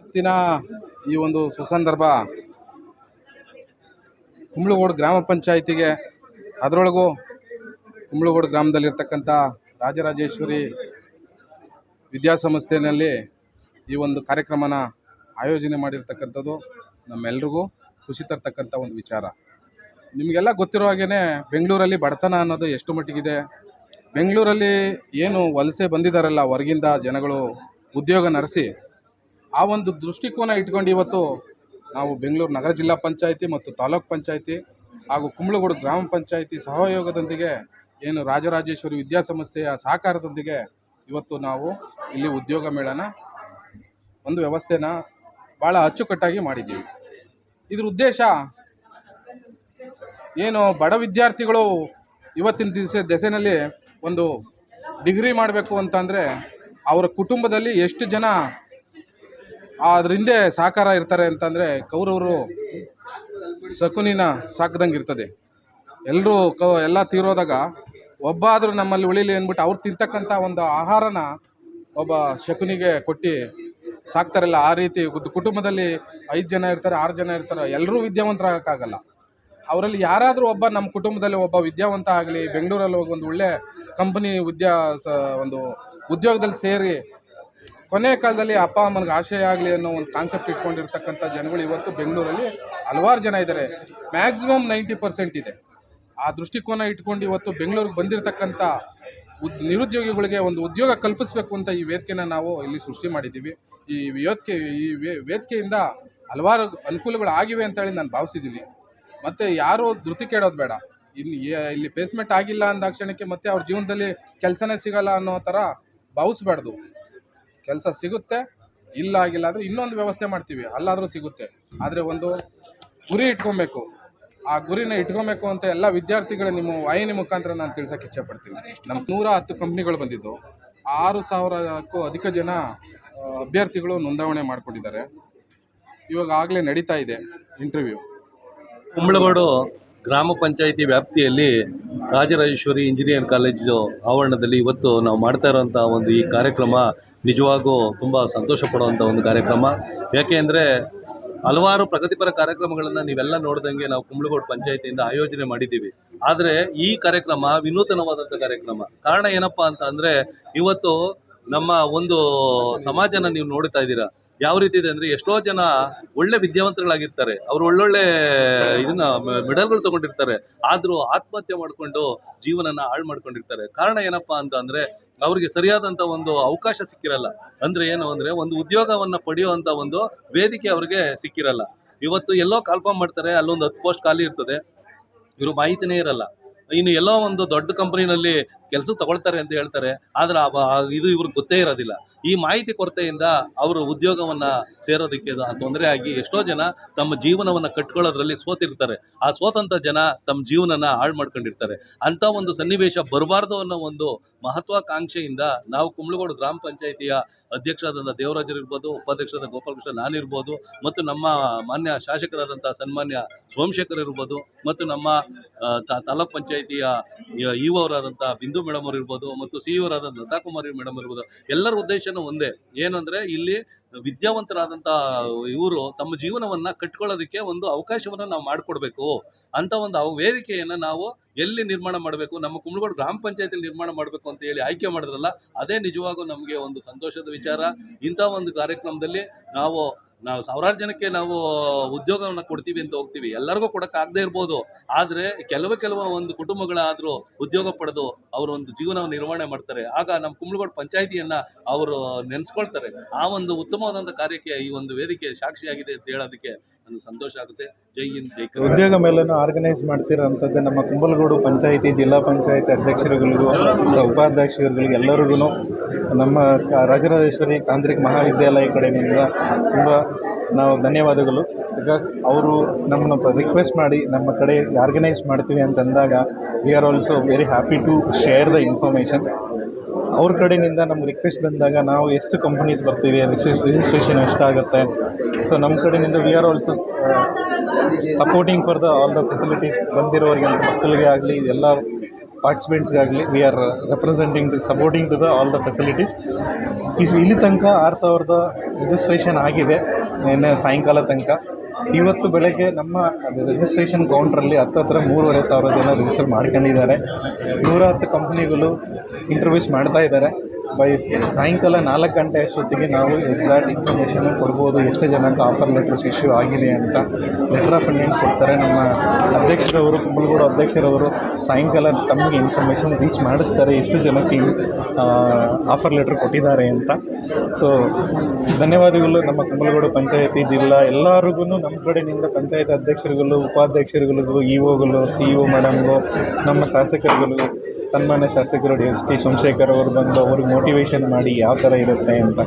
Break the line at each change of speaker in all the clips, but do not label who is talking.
ಇವತ್ತಿನ ಈ ಒಂದು ಸುಸಂದರ್ಭ ಕುಂಬ್ಳಗೋಡು ಗ್ರಾಮ ಪಂಚಾಯಿತಿಗೆ, ಅದರೊಳಗೂ ಕುಂಬ್ಳಗೋಡು ಗ್ರಾಮದಲ್ಲಿರ್ತಕ್ಕಂಥ ರಾಜರಾಜೇಶ್ವರಿ ವಿದ್ಯಾಸಂಸ್ಥೆಯಲ್ಲಿ ಈ ಒಂದು ಕಾರ್ಯಕ್ರಮನ ಆಯೋಜನೆ ಮಾಡಿರ್ತಕ್ಕಂಥದ್ದು ನಮ್ಮೆಲ್ರಿಗೂ ಖುಷಿ ತರ್ತಕ್ಕಂಥ ಒಂದು ವಿಚಾರ. ನಿಮಗೆಲ್ಲ ಗೊತ್ತಿರೋ ಹಾಗೇ ಬೆಂಗಳೂರಲ್ಲಿ ಬಡತನ ಅನ್ನೋದು ಎಷ್ಟು ಮಟ್ಟಿಗಿದೆ? ಬೆಂಗಳೂರಲ್ಲಿ ಏನು ವಲಸೆ ಬಂದಿದ್ದಾರಲ್ಲ ಹೊರಗಿಂದ ಜನಗಳು, ಉದ್ಯೋಗ ನಡೆಸಿ, ಆ ಒಂದು ದೃಷ್ಟಿಕೋನ ಇಟ್ಕೊಂಡು ಇವತ್ತು ನಾವು ಬೆಂಗಳೂರು ನಗರ ಜಿಲ್ಲಾ ಪಂಚಾಯಿತಿ ಮತ್ತು ತಾಲೂಕ್ ಪಂಚಾಯಿತಿ ಹಾಗೂ ಕುಂಬಳಗೋಡು ಗ್ರಾಮ ಪಂಚಾಯಿತಿ ಸಹಯೋಗದೊಂದಿಗೆ ಏನು ರಾಜರಾಜೇಶ್ವರಿ ವಿದ್ಯಾಸಂಸ್ಥೆಯ ಸಹಕಾರದೊಂದಿಗೆ ಇವತ್ತು ನಾವು ಇಲ್ಲಿ ಉದ್ಯೋಗ ಮೇಳನ ಒಂದು ವ್ಯವಸ್ಥೆನ ಭಾಳ ಅಚ್ಚುಕಟ್ಟಾಗಿ ಮಾಡಿದ್ದೀವಿ. ಇದ್ರ ಉದ್ದೇಶ ಏನು ಬಡ ವಿದ್ಯಾರ್ಥಿಗಳು ಇವತ್ತಿನ ದಿವಸ ದೆಸೆಯಲ್ಲಿ ಒಂದು ಡಿಗ್ರಿ ಮಾಡಬೇಕು ಅಂತಂದರೆ ಅವರ ಕುಟುಂಬದಲ್ಲಿ ಎಷ್ಟು ಜನ ಅದ್ರ ಹಿಂದೆ ಇರ್ತಾರೆ ಅಂತಂದರೆ ಕೌರವರು ಸಕುನಿನ ಸಾಕ್ದಂಗೆ ಇರ್ತದೆ. ಎಲ್ಲರೂ ಕ ಎಲ್ಲ ತೀರೋದಾಗ ಒಬ್ಬ ಆದರೂ ನಮ್ಮಲ್ಲಿ ಉಳಿಲಿ ಅಂದ್ಬಿಟ್ಟು ಅವ್ರು ತಿಂತಕ್ಕಂಥ ಒಂದು ಆಹಾರನ ಒಬ್ಬ ಶಕುನಿಗೆ ಕೊಟ್ಟು ಸಾಕ್ತಾರಲ್ಲ, ಆ ರೀತಿ ಕುಟುಂಬದಲ್ಲಿ ಐದು ಜನ ಇರ್ತಾರೆ, ಆರು ಜನ ಇರ್ತಾರೆ ಎಲ್ಲರೂ ವಿದ್ಯಾವಂತರಾಗಕ್ಕಾಗಲ್ಲ. ಅವರಲ್ಲಿ ಯಾರಾದರೂ ಒಬ್ಬ ನಮ್ಮ ಕುಟುಂಬದಲ್ಲಿ ಒಬ್ಬ ವಿದ್ಯಾವಂತ ಆಗಲಿ, ಬೆಂಗಳೂರಲ್ಲಿ ಹೋಗಿ ಒಂದು ಒಳ್ಳೆ ಕಂಪನಿ ಉದ್ಯಾ ಸ, ಒಂದು ಉದ್ಯೋಗದಲ್ಲಿ ಸೇರಿ, ಕೊನೆಯ ಕಾಲದಲ್ಲಿ ಅಪ್ಪ ಅಮ್ಮನಿಗೆ ಆಶಯ ಆಗಲಿ ಅನ್ನೋ ಒಂದು ಕಾನ್ಸೆಪ್ಟ್ ಇಟ್ಕೊಂಡಿರ್ತಕ್ಕಂಥ ಜನಗಳು ಇವತ್ತು ಬೆಂಗಳೂರಲ್ಲಿ ಹಲವಾರು ಜನ ಇದ್ದಾರೆ. ಮ್ಯಾಕ್ಸಿಮಮ್ ನೈಂಟಿ ಪರ್ಸೆಂಟ್ ಇದೆ. ಆ ದೃಷ್ಟಿಕೋನ ಇಟ್ಕೊಂಡು ಇವತ್ತು ಬೆಂಗಳೂರಿಗೆ ಬಂದಿರತಕ್ಕಂಥ ಉದ್, ನಿರುದ್ಯೋಗಿಗಳಿಗೆ ಒಂದು ಉದ್ಯೋಗ ಕಲ್ಪಿಸಬೇಕು ಅಂತ ಈ ವೇದಿಕೆನ ನಾವು ಇಲ್ಲಿ ಸೃಷ್ಟಿ ಮಾಡಿದ್ದೀವಿ. ಈ ವೇದಿಕೆ, ಈ ವೇದಿಕೆಯಿಂದ ಹಲವಾರು ಅನುಕೂಲಗಳು ಆಗಿವೆ ಅಂತೇಳಿ ನಾನು ಭಾವಿಸಿದ್ದೀನಿ. ಮತ್ತು ಯಾರು ಧೃತಿ ಕೇಳೋದು ಬೇಡ. ಇಲ್ಲಿ ಇಲ್ಲಿ ಪ್ಲೇಸ್ಮೆಂಟ್ ಆಗಿಲ್ಲ ಅಂದಾಕ್ಷಣಕ್ಕೆ ಮತ್ತೆ ಅವ್ರ ಜೀವನದಲ್ಲಿ ಕೆಲಸನೇ ಸಿಗಲ್ಲ ಅನ್ನೋ ಥರ ಭಾವಿಸ್ಬಾರ್ದು. ಕೆಲಸ ಸಿಗುತ್ತೆ, ಇಲ್ಲ ಆಗಿಲ್ಲ ಅಂದರೆ ಇನ್ನೊಂದು ವ್ಯವಸ್ಥೆ ಮಾಡ್ತೀವಿ, ಅಲ್ಲಾದರೂ ಸಿಗುತ್ತೆ. ಆದರೆ ಒಂದು ಗುರಿ ಇಟ್ಕೊಬೇಕು. ಆ ಗುರಿನ ಇಟ್ಕೊಬೇಕು ಅಂತ ಎಲ್ಲ ವಿದ್ಯಾರ್ಥಿಗಳು ನಿಮ್ಮ ವಾಹಿನಿ ಮುಖಾಂತರ ನಾನು ತಿಳ್ಸೋಕೆ ಇಷ್ಟಪಡ್ತೀನಿ. ನಮ್ಮ ನೂರ ಹತ್ತು ಕಂಪ್ನಿಗಳು ಬಂದಿದ್ದು. ಆರು ಸಾವಿರಕ್ಕೂ ಅಧಿಕ ಜನ, ಅಭ್ಯರ್ಥಿಗಳು ನೋಂದಾವಣೆ ಮಾಡ್ಕೊಂಡಿದ್ದಾರೆ. ಇವಾಗ ಆಗಲೇ ನಡೀತಾ ಇದೆ ಇಂಟರ್ವ್ಯೂ
ಕುಂಬಳಗೋಡು ಗ್ರಾಮ ಪಂಚಾಯಿತಿ ವ್ಯಾಪ್ತಿಯಲ್ಲಿ ರಾಜರಾಜೇಶ್ವರಿ ಇಂಜಿನಿಯರ್ ಕಾಲೇಜು ಆವರಣದಲ್ಲಿ ಇವತ್ತು ನಾವು ಮಾಡ್ತಾ ಇರೋಂಥ ಒಂದು ಈ ಕಾರ್ಯಕ್ರಮ ನಿಜವಾಗೂ ತುಂಬ ಸಂತೋಷ ಒಂದು ಕಾರ್ಯಕ್ರಮ. ಯಾಕೆ ಅಂದರೆ ಹಲವಾರು ಪ್ರಗತಿಪರ ಕಾರ್ಯಕ್ರಮಗಳನ್ನು ನೀವೆಲ್ಲ ನೋಡಿದಂಗೆ ನಾವು ಕುಂಬಳಗೋಡು ಪಂಚಾಯಿತಿಯಿಂದ ಆಯೋಜನೆ ಮಾಡಿದ್ದೀವಿ. ಆದರೆ ಈ ಕಾರ್ಯಕ್ರಮ ವಿನೂತನವಾದಂಥ ಕಾರ್ಯಕ್ರಮ. ಕಾರಣ ಏನಪ್ಪ ಅಂತ ಇವತ್ತು ನಮ್ಮ ಒಂದು ಸಮಾಜನ ನೀವು ನೋಡ್ತಾ ಇದ್ದೀರಾ. ಯಾವ ರೀತಿ ಇದೆ ಅಂದರೆ ಎಷ್ಟೋ ಜನ ಒಳ್ಳೆ ವಿದ್ಯಾವಂತರುಗಳಾಗಿರ್ತಾರೆ. ಅವರು ಒಳ್ಳೊಳ್ಳೆ ಇದನ್ನ ಮೆಡಲ್ಗಳು ತಗೊಂಡಿರ್ತಾರೆ. ಆದರೂ ಆತ್ಮಹತ್ಯೆ ಮಾಡಿಕೊಂಡು ಜೀವನನ ಹಾಳು ಮಾಡ್ಕೊಂಡಿರ್ತಾರೆ. ಕಾರಣ ಏನಪ್ಪ ಅಂತ ಅಂದರೆ ಅವರಿಗೆ ಸರಿಯಾದಂಥ ಒಂದು ಅವಕಾಶ ಸಿಕ್ಕಿರಲ್ಲ. ಅಂದರೆ ಏನು ಅಂದರೆ ಒಂದು ಉದ್ಯೋಗವನ್ನು ಪಡೆಯುವಂಥ ಒಂದು ವೇದಿಕೆ ಅವರಿಗೆ ಸಿಕ್ಕಿರಲ್ಲ. ಇವತ್ತು ಎಲ್ಲೋ ಕಾಲ್ಫಾರ್ಮ್ ಮಾಡ್ತಾರೆ, ಅಲ್ಲೊಂದು ಹತ್ತು ಪೋಸ್ಟ್ ಖಾಲಿ ಇರ್ತದೆ. ಇವರು ಮಾಹಿತಿನೇ ಇರಲ್ಲ. ಇನ್ನು ಎಲ್ಲೋ ಒಂದು ದೊಡ್ಡ ಕಂಪನಿನಲ್ಲಿ ಕೆಲಸ ತಗೊಳ್ತಾರೆ ಅಂತ ಹೇಳ್ತಾರೆ. ಆದರೆ ಇದು ಇವ್ರಿಗೆ ಗೊತ್ತೇ ಇರೋದಿಲ್ಲ. ಈ ಮಾಹಿತಿ ಕೊರತೆಯಿಂದ ಅವರು ಉದ್ಯೋಗವನ್ನ ಸೇರೋದಕ್ಕೆ ತೊಂದರೆ ಆಗಿ ಎಷ್ಟೋ ಜನ ತಮ್ಮ ಜೀವನವನ್ನ ಕಟ್ಕೊಳ್ಳೋದ್ರಲ್ಲಿ ಸೋತಿರ್ತಾರೆ. ಆ ಸೋತಂಥ ಜನ ತಮ್ಮ ಜೀವನನ ಹಾಳು ಮಾಡ್ಕೊಂಡಿರ್ತಾರೆ. ಅಂತ ಒಂದು ಸನ್ನಿವೇಶ ಬರಬಾರ್ದು ಅನ್ನೋ ಒಂದು ಮಹತ್ವಾಕಾಂಕ್ಷೆಯಿಂದ ನಾವು ಕುಂಬ್ಳಗೋಡು ಗ್ರಾಮ ಪಂಚಾಯಿತಿಯ ಅಧ್ಯಕ್ಷರಾದಂಥ ದೇವರಾಜರು ಇರ್ಬೋದು, ಉಪಾಧ್ಯಕ್ಷರಾದ ಗೋಪಾಲಕೃಷ್ಣ ನಾನಿರ್ಬೋದು ಮತ್ತು ನಮ್ಮ ಮಾನ್ಯ ಶಾಸಕರಾದಂಥ ಸನ್ಮಾನ್ಯ ಸೋಮಶೇಖರ್ ಇರ್ಬೋದು, ಮತ್ತು ನಮ್ಮ ತಾಲೂಕ್ ತಾ- ತಾಲೂಕ್ ಪಂಚಾಯಿತಿಯ ಇ ಅವರಾದಂಥ ಬಿಂದು ಮೇಡಮ್ ಅವರು ಇರ್ಬೋದು ಮತ್ತು ಸಿ ಲತಾ ಕುಮಾರಿ ಮೇಡಮ್ ಇರ್ಬೋದು, ಎಲ್ಲರ ಉದ್ದೇಶನೂ ಒಂದೇ. ಏನಂದರೆ ಇಲ್ಲಿ ವಿದ್ಯಾವಂತರಾದಂಥ ಇವರು ತಮ್ಮ ಜೀವನವನ್ನು ಕಟ್ಕೊಳ್ಳೋದಕ್ಕೆ ಒಂದು ಅವಕಾಶವನ್ನು ನಾವು ಮಾಡಿಕೊಡ್ಬೇಕು. ಅಂತ ಒಂದು ವೇದಿಕೆಯನ್ನು ನಾವು ಎಲ್ಲಿ ನಿರ್ಮಾಣ ಮಾಡಬೇಕು, ನಮ್ಮ ಕುಂಬಳಗೋಡು ಗ್ರಾಮ ಪಂಚಾಯತಿಯಲ್ಲಿ ನಿರ್ಮಾಣ ಮಾಡಬೇಕು ಅಂತ ಹೇಳಿ ಆಯ್ಕೆ ಮಾಡಿದ್ರಲ್ಲ, ಅದೇ ನಿಜವಾಗೂ ನಮಗೆ ಒಂದು ಸಂತೋಷದ ವಿಚಾರ. ಇಂಥ ಒಂದು ಕಾರ್ಯಕ್ರಮದಲ್ಲಿ ನಾವು ನಾವು ಸಾವಿರಾರು ಜನಕ್ಕೆ ನಾವು ಉದ್ಯೋಗವನ್ನು ಕೊಡ್ತೀವಿ ಅಂತ ಹೋಗ್ತೀವಿ. ಎಲ್ಲರಿಗೂ ಕೊಡೋಕ್ಕಾಗದೇ ಇರ್ಬೋದು. ಆದರೆ ಕೆಲವು ಕೆಲವು ಒಂದು ಕುಟುಂಬಗಳಾದರೂ ಉದ್ಯೋಗ ಪಡೆದು ಅವರು ಒಂದು ಜೀವನವನ್ನು ನಿರ್ವಹಣೆ ಮಾಡ್ತಾರೆ. ಆಗ ನಮ್ಮ ಕುಂಬ್ಳಗೋಡು ಪಂಚಾಯಿತಿಯನ್ನು ಅವರು ನೆನೆಸ್ಕೊಳ್ತಾರೆ. ಆ ಒಂದು ಉತ್ತಮವಾದಂಥ ಕಾರ್ಯಕ್ಕೆ ಈ ಒಂದು ವೇದಿಕೆ ಸಾಕ್ಷಿಯಾಗಿದೆ ಅಂತ ಹೇಳೋದಕ್ಕೆ ನನಗೆ ಸಂತೋಷ ಆಗುತ್ತೆ. ಜೈ ಹಿಂದ್, ಜೈ.
ಉದ್ಯೋಗ ಮೇಲೂ ಆರ್ಗನೈಸ್ ಮಾಡ್ತಿರೋಂಥದ್ದು ನಮ್ಮ ಕುಂಬಲಗೂಡು ಪಂಚಾಯಿತಿ, ಜಿಲ್ಲಾ ಪಂಚಾಯತಿ ಅಧ್ಯಕ್ಷರುಗಳಿಗೂ ಉಪಾಧ್ಯಕ್ಷರುಗಳಿಗೂ ಎಲ್ಲರಿಗೂ ನಮ್ಮ ರಾಜರಾಜೇಶ್ವರಿ ತಾಂತ್ರಿಕ ಮಹಾವಿದ್ಯಾಲಯ ಕಡೆಯಿಂದ ತುಂಬ ನಾವು ಧನ್ಯವಾದಗಳು. ಬಿಕಾಸ್ ಅವರು ನಮ್ಮನ್ನು ರಿಕ್ವೆಸ್ಟ್ ಮಾಡಿ ನಮ್ಮ ಕಡೆ ಆರ್ಗನೈಸ್ ಮಾಡ್ತೀವಿ ಅಂತಂದಾಗ we are also very happy to share the information ಅವ್ರ ಕಡೆಯಿಂದ ನಮ್ಗೆ ರಿಕ್ವೆಸ್ಟ್ ಬಂದಾಗ ನಾವು ಎಷ್ಟು ಕಂಪನೀಸ್ ಬರ್ತೀವಿ ರಿಜಿಸ್ಟ್ರೇಷನ್ ಎಷ್ಟಾಗುತ್ತೆ ಸೊ ನಮ್ಮ ಕಡೆಯಿಂದ we are also supporting for the all the facilities ಬಂದಿರೋರಿಗೆ ಮಕ್ಕಳಿಗೆ ಆಗಲಿ, ಎಲ್ಲ ಪಾರ್ಟಿಸಿಪೆಂಟ್ಸ್ಗಾಗಲಿ we are representing supporting to the all the facilities ಇಲ್ಲಿ ತನಕ ಆರು ಸಾವಿರದ ರಿಜಿಸ್ಟ್ರೇಷನ್ ಆಗಿದೆ ನಿನ್ನೆ ಸಾಯಂಕಾಲ ತನಕ. ಇವತ್ತು ಬೆಳಗ್ಗೆ ನಮ್ಮ ರಿಜಿಸ್ಟ್ರೇಷನ್ ಕೌಂಟ್ರಲ್ಲಿ ಹತ್ತತ್ರ ಮೂರುವರೆ ಸಾವಿರ ಜನ ರಿಜಿಸ್ಟರ್ ಮಾಡ್ಕೊಂಡಿದ್ದಾರೆ. ನೂರ ಹತ್ತು ಕಂಪ್ನಿಗಳು ಇಂಟರ್ವ್ಯೂಸ್ ಮಾಡ್ತಾ ಇದ್ದಾರೆ. ಬೈ ಸಾಯಂಕಾಲ ನಾಲ್ಕು ಗಂಟೆ ಅಷ್ಟೊತ್ತಿಗೆ ನಾವು ಎಕ್ಸಾಕ್ಟ್ ಇನ್ಫಾರ್ಮೇಷನ್ ಕೊಡ್ಬೋದು, ಎಷ್ಟು ಜನಕ್ಕೆ ಆಫರ್ ಲೆಟರ್ಸ್ ಇಶ್ಯೂ ಆಗಿದೆ ಅಂತ ಲೆಟರ್ ಆಫ್ ಇಂಡಿಯನ್ ಕೊಡ್ತಾರೆ. ನಮ್ಮ ಅಧ್ಯಕ್ಷರವರು, ಕುಂಬಳಗೂಡು ಅಧ್ಯಕ್ಷರವರು ಸಾಯಂಕಾಲ ತಮಗೆ ಇನ್ಫಾರ್ಮೇಷನ್ ರೀಚ್ ಮಾಡಿಸ್ತಾರೆ, ಎಷ್ಟು ಜನಕ್ಕೆ ಆಫರ್ ಲೆಟರ್ ಕೊಟ್ಟಿದ್ದಾರೆ ಅಂತ. ಸೊ ಧನ್ಯವಾದಗಳು ನಮ್ಮ ಕುಂಬಳಗೂಡು ಪಂಚಾಯತಿ ಜಿಲ್ಲಾ ಎಲ್ಲರಿಗೂ. ನಮ್ಮ ಕಡೆಯಿಂದ ಪಂಚಾಯತ್ ಅಧ್ಯಕ್ಷರುಗಳು ಉಪಾಧ್ಯಕ್ಷರುಗಳಿಗೂ ಇ ಒಗಳು ಸಿ ಇ ಒ ಮೇಡಮ್ಗೂ ನಮ್ಮ ಶಾಸಕರುಗಳು ಸನ್ಮಾನ್ಯ ಶಾಸಕರು ಎಸ್ ಟಿ ಸೋಮಶೇಖರ್ ಅವರು ಬಂದು ಅವ್ರಿಗೆ ಮೋಟಿವೇಶನ್ ಮಾಡಿ ಯಾವ ಥರ ಇರುತ್ತೆ ಅಂತ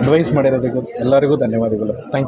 ಅಡ್ವೈಸ್ ಮಾಡಿರೋದಕ್ಕೂ ಎಲ್ಲರಿಗೂ ಧನ್ಯವಾದಗಳು. ಥ್ಯಾಂಕ್